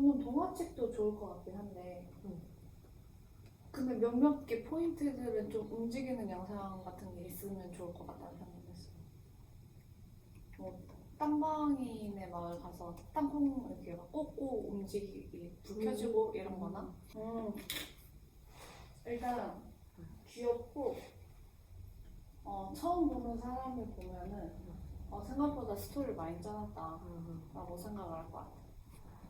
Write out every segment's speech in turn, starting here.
찍도 좋을 것 같긴 한데 음. 근데 몇몇 개 포인트들은 좀 움직이는 영상 같은 게 있으면 좋을 것 같다는 생각이 했어요. 뭐 땅방인의 마을 가서 땅콩 이렇게 막 꽂고 움직이기 불 켜지고 이런 거나 음. 일단 귀엽고 어, 처음 보는 사람을 보면은 어, 생각보다 스토리를 많이 짜놨다 라고 생각을 할 것 같아요.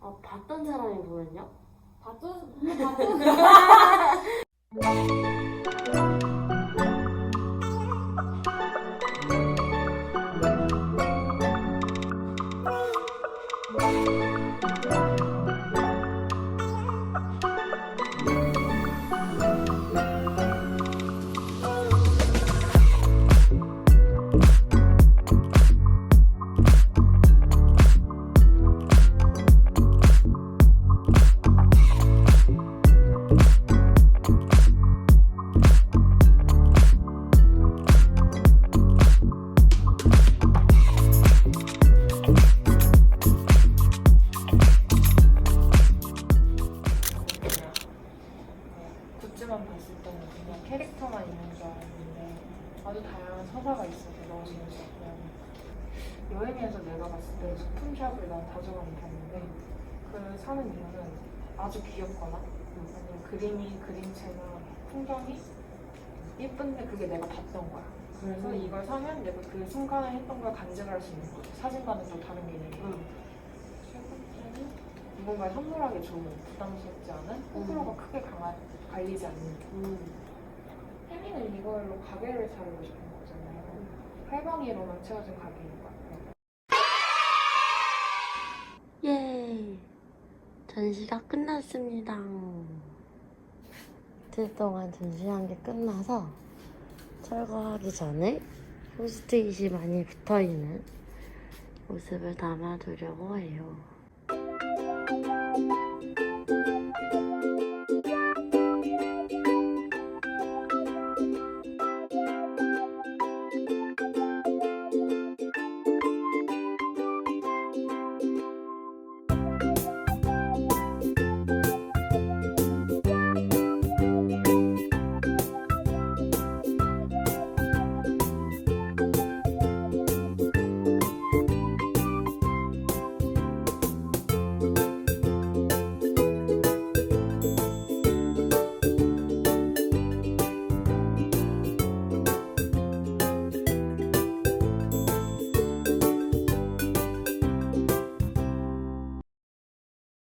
아, 봤던 사람이 보면요? 봤던 봤던 굿즈만 봤을 때는 그냥 캐릭터만 있는 줄 알았는데 아주 다양한 서사가 있어서 너무 재밌었고 여행에서 내가 봤을 때 소품샵을 난 자주 많이 봤는데 그 사는 이유는 아주 귀엽거나 아니면 그림이 그림체나 풍경이 예쁜데 그게 내가 봤던 거야. 그래서 음. 이걸 사면 내가 그 순간에 했던 걸 간직할 수 있는 거지. 사진과는 좀 다른 개념이고 누군가에 선물하기 좋은 부담스럽지 않은 호불호가 크게 강하, 갈리지 않는 음. 혜미는 이걸로 가게를 차리고 싶은 거잖아요. 팔방이로만 채워진 가게인 것 같아요. 예. 전시가 끝났습니다. 이틀 동안 전시한 게 끝나서 철거하기 전에 포스트잇이 많이 붙어 있는 모습을 담아두려고 해요.